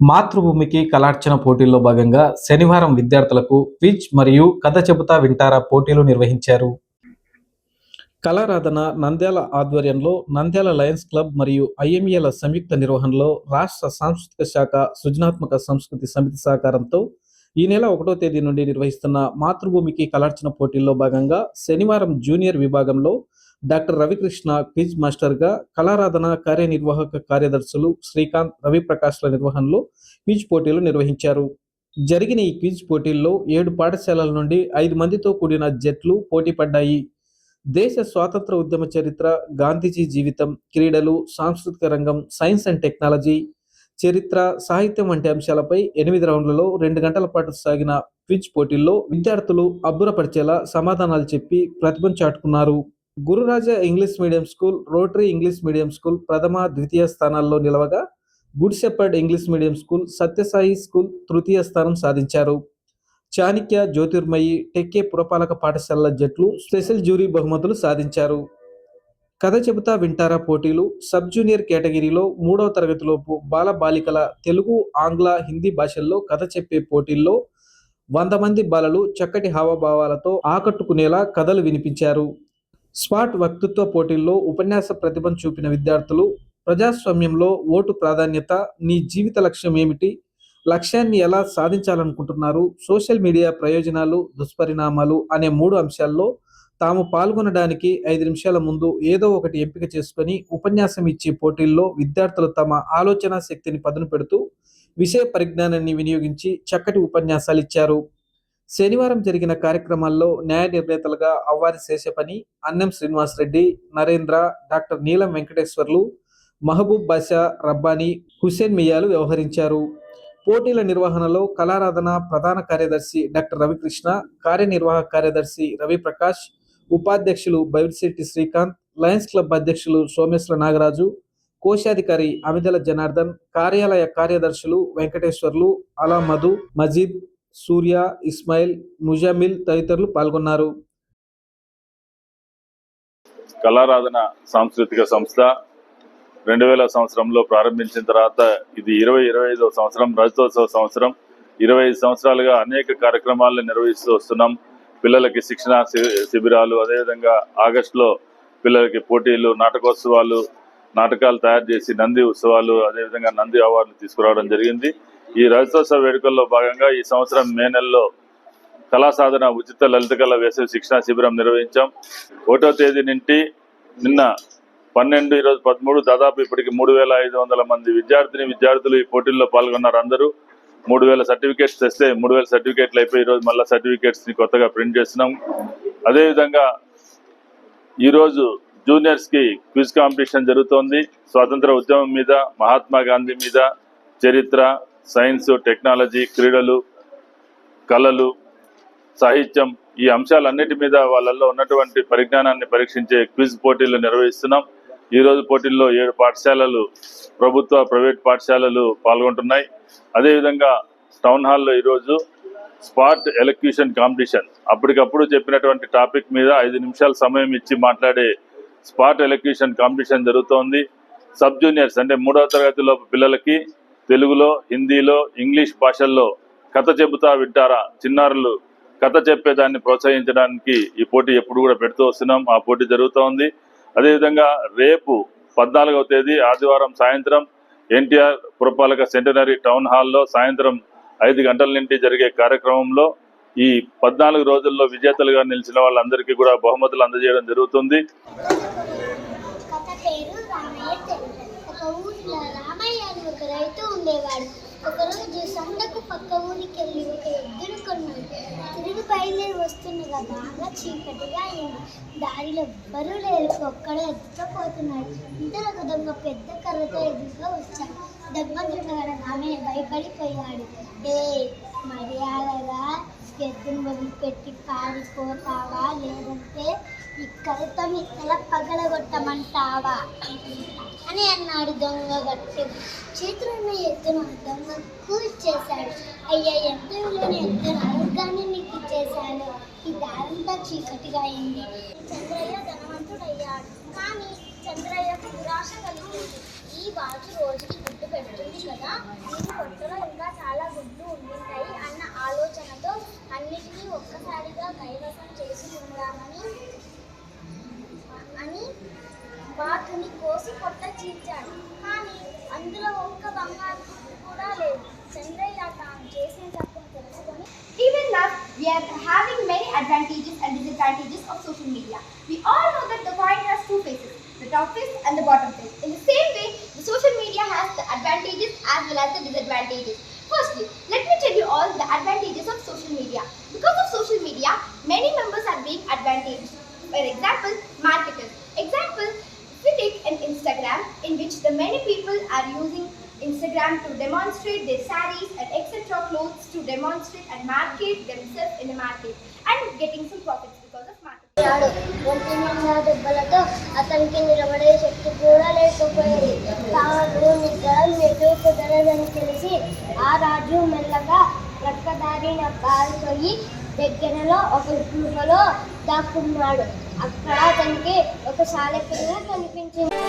మాతృభూమికి కళార్చన పోటీల్లో భాగంగా శనివారం విద్యార్థులకు క్విజ్ మరియు కథ చెబుతా వింటారా పోటీలు నిర్వహించారు. కళారాధన నంద్యాల ఆధ్వర్యంలో నంద్యాల లయన్స్ క్లబ్ మరియు ఐఎంఏల సంయుక్త నిర్వహణలో రాష్ట్ర సాంస్కృతిక శాఖ సృజనాత్మక సంస్కృతి సమితి సహకారంతో ఈ నెల ఒకటో తేదీ నుండి నిర్వహిస్తున్న మాతృభూమికి కళార్చన పోటీల్లో భాగంగా శనివారం జూనియర్ విభాగంలో డాక్టర్ రవికృష్ణ క్విజ్ మాస్టర్గా కళారాధన కార్యనిర్వాహక కార్యదర్శులు శ్రీకాంత్ రవిప్రకాష్ల నిర్వహణలో క్విజ్ పోటీలు నిర్వహించారు. జరిగిన ఈ క్విజ్ పోటీల్లో ఏడు పాఠశాలల నుండి ఐదు మందితో కూడిన జట్లు పోటీ పడ్డాయి. దేశ స్వాతంత్ర ఉద్యమ చరిత్ర గాంధీజీ జీవితం క్రీడలు సాంస్కృతిక రంగం సైన్స్ అండ్ టెక్నాలజీ చరిత్ర సాహిత్యం వంటి అంశాలపై ఎనిమిది రౌండ్లలో రెండు గంటల పాటు సాగిన క్విజ్ పోటీల్లో విద్యార్థులు అబ్బురపరిచేలా సమాధానాలు చెప్పి ప్రతిభను చాటుకున్నారు. Gururaja English medium school rotary English medium school ప్రథమ ద్వితీయ స్థానాల్లో నిలవగా good shepherd English medium school Satyasai school తృతీయ స్థానం సాధించారు. చాణిక్య జ్యోతిర్మయి టెక్కే పురపాలక పాఠశాలల జట్లు స్పెషల్ జ్యూరీ బహుమతులు సాధించారు. కథ చెబుతా వింటారా పోటీలు? సబ్ జూనియర్ కేటగిరీలో మూడవ తరగతిలోపు బాల బాలికల తెలుగు ఆంగ్ల హిందీ భాషల్లో కథ చెప్పే పోటీల్లో వంద మంది బాలలు చక్కటి హావభావాలతో ఆకట్టుకునేలా కథలు వినిపించారు. స్పాట్ వక్తృత్వ పోటీల్లో ఉపన్యాస ప్రతిభను చూపిన విద్యార్థులు ప్రజాస్వామ్యంలో ఓటు ప్రాధాన్యత నీ జీవిత లక్ష్యం ఏమిటి లక్ష్యాన్ని ఎలా సాధించాలనుకుంటున్నారు సోషల్ మీడియా ప్రయోజనాలు దుష్పరిణామాలు అనే మూడు అంశాల్లో తాము పాల్గొనడానికి ఐదు నిమిషాల ముందు ఏదో ఒకటి ఎంపిక చేసుకొని ఉపన్యాసం ఇచ్చే పోటీల్లో విద్యార్థులు తమ ఆలోచన శక్తిని పదును పెడుతూ విషయ పరిజ్ఞానాన్ని వినియోగించి చక్కటి ఉపన్యాసాలు ఇచ్చారు. శనివారం జరిగిన కార్యక్రమాల్లో న్యాయ నిర్ణేతలుగా అవ్వారి శేషపని అన్నం శ్రీనివాసరెడ్డి నరేంద్ర డాక్టర్ నీలం వెంకటేశ్వర్లు మహబూబ్ బాషా రబ్బానీ హుసేన్ మియాలు వ్యవహరించారు. పోటీల నిర్వహణలో కళారాధన ప్రధాన కార్యదర్శి డాక్టర్ రవికృష్ణ కార్యనిర్వాహక కార్యదర్శి రవిప్రకాష్ ఉపాధ్యక్షులు బైర్శెట్టి శ్రీకాంత్ లయన్స్ క్లబ్ అధ్యక్షులు సోమేశ్వర నాగరాజు కోశాధికారి అమిదల జనార్దన్ కార్యాలయ కార్యదర్శులు వెంకటేశ్వర్లు అలా మధు మజీద్ సూర్య ఇస్మాయిల్ ముజామిల్ తదితరులు పాల్గొన్నారు. కళారాధన సాంస్కృతిక సంస్థ రెండు వేల సంవత్సరంలో ప్రారంభించిన తర్వాత ఇది ఇరవై ఇరవై ఐదవ సంవత్సరం రజతోత్సవ సంవత్సరం. ఇరవై ఐదు సంవత్సరాలుగా అనేక కార్యక్రమాలను నిర్వహిస్తూ వస్తున్నాం. పిల్లలకి శిక్షణ శి- శిబిరాలు అదేవిధంగా ఆగస్టులో పిల్లలకి పోటీలు నాటకోత్సవాలు నాటకాలు తయారు చేసి నంది ఉత్సవాలు అదేవిధంగా నంది అవార్డులు తీసుకురావడం జరిగింది. ఈ రజతోత్సవ వేడుకల్లో భాగంగా ఈ సంవత్సరం మే నెలలో కళా సాధన ఉచిత లలిత కళ వేసవి శిక్షణ శిబిరం నిర్వహించాం. ఒకటో తేదీ నుండి నిన్న పన్నెండు ఈరోజు పదమూడు దాదాపు ఇప్పటికి మూడు వేల ఐదు వందల మంది విద్యార్థిని విద్యార్థులు ఈ పోటీల్లో పాల్గొన్నారు అందరూ. మూడు వేల సర్టిఫికేట్స్ తెస్తే మూడు వేల సర్టిఫికేట్లు అయిపోయి ఈరోజు మళ్ళీ సర్టిఫికేట్స్ని కొత్తగా ప్రింట్ చేస్తున్నాం. అదేవిధంగా ఈరోజు జూనియర్స్కి క్విజ్ కాంపిటీషన్ జరుగుతోంది. స్వాతంత్ర ఉద్యమం మీద మహాత్మా గాంధీ మీద చరిత్ర సైన్స్ టెక్నాలజీ క్రీడలు కళలు సాహిత్యం ఈ అంశాలన్నిటి మీద వాళ్ళల్లో ఉన్నటువంటి పరిజ్ఞానాన్ని పరీక్షించే క్విజ్ పోటీలు నిర్వహిస్తున్నాం. ఈ రోజు పోటీల్లో ఏడు పాఠశాలలు ప్రభుత్వ ప్రైవేట్ పాఠశాలలు పాల్గొంటున్నాయి. అదేవిధంగా టౌన్ హాల్లో ఈరోజు స్పాట్ ఎలక్యూషన్ కాంపిటీషన్. అప్పటికప్పుడు చెప్పినటువంటి టాపిక్ మీద ఐదు నిమిషాల సమయం ఇచ్చి మాట్లాడే స్పాట్ ఎలక్యూషన్ కాంపిటీషన్ జరుగుతోంది. సబ్ జూనియర్స్ అంటే మూడవ తరగతిలో పిల్లలకి తెలుగులో హిందీలో ఇంగ్లీష్ భాషల్లో కథ చెబుతా వింటారా చిన్నారులు? కథ చెప్పేదాన్ని ప్రోత్సహించడానికి ఈ పోటీ ఎప్పుడు కూడా పెడుతూ వస్తున్నాం. ఆ పోటీ జరుగుతూ ఉంది. అదేవిధంగా రేపు పద్నాలుగవ తేదీ ఆదివారం సాయంత్రం ఎన్టీఆర్ పురపాలక సెంటనరీ టౌన్ హాల్లో సాయంత్రం ఐదు గంటల నుండి జరిగే కార్యక్రమంలో ఈ పద్నాలుగు రోజుల్లో విజేతలుగా నిలిచిన వాళ్ళందరికీ కూడా బహుమతులు అందజేయడం జరుగుతుంది. ఒక ఊరిలో రామయ్య అని ఒక రైతు ఉండేవాడు. ఒకరోజు సందకు పక్క ఊరికి వెళ్ళి ఒక ఎద్దును కొన్నాడు. తిరిగి బయలుదేరి వస్తుండగా బాగా చీకటిగా అయింది. దారిలో ఎవ్వరూ లేరు. ఒక్కడే ఎద్దుతో పోతున్నాడు ఇంతలో ఒక దొంగ పెద్ద కర్రతో ఎదురుగా వచ్చాడు. దెబ్బ చూడగానే రామయ్య భయపడిపోయాడు. ఏ మరి ఎద్దును వదిలిపెట్టి పారిపోతావా? లేదంటే ఇక్కడితో మీ పగలగొట్టమంటావా? అని అన్నాడు దొంగ గట్టు. చేతులున్న ఎద్దును దొంగ కూల్ చేశాడు. అయ్యా ఎంత విలువైన ఎద్దును నీకు ఇచ్చేశాను ఈ దారంతా చీకటిగా అయింది. చంద్రయ్య ధనవంతుడయ్యాడు. కానీ చంద్రయ్యకు నిరాశ కలిగింది ఈ బాతు రోజుకి గుడ్డు పెడుతుంది కదా దీని పొట్టలో ఇంకా చాలా గుడ్లు ఉండుంటాయి అన్న ఆలోచనతో అన్నిటినీ ఒక్కసారిగా కైవసం చేసి ఉందామని అని బాతుని కోసి పొట్ట చీల్చాడు కానీ అందులో ఒక్క బంగారు కూడా లేదు చంద్రయ్య తాను చేసిన తప్పును తెలుసుకొని Even now, we are having many advantages and disadvantages of social media. We all know that the coin has two faces, the top face and the bottom face. In the same way, social media has the advantages as well as the disadvantages. Firstly, let me tell you all the advantages of social media. Because of social media, many members are being advantaged. For example, marketers. Example, if we take an Instagram in which the many people are using Instagram to demonstrate their sarees and etc. clothes to demonstrate and market themselves in the market and getting some profits because of marketing. అయ్యాడు ఒంటి నిండా దెబ్బలతో అతనికి నిలబడే శక్తి కూడా లేకపోయింది తాను నిద్రం ఎటు కుదరదని తెలిసి ఆ రాజు మెల్లగా రక్కదారిన పారిపోయి దగ్గరలో ఒక గుహలో దాక్కున్నాడు. అక్కడ అతనికి ఒక సాలెపిల్ల కనిపించింది.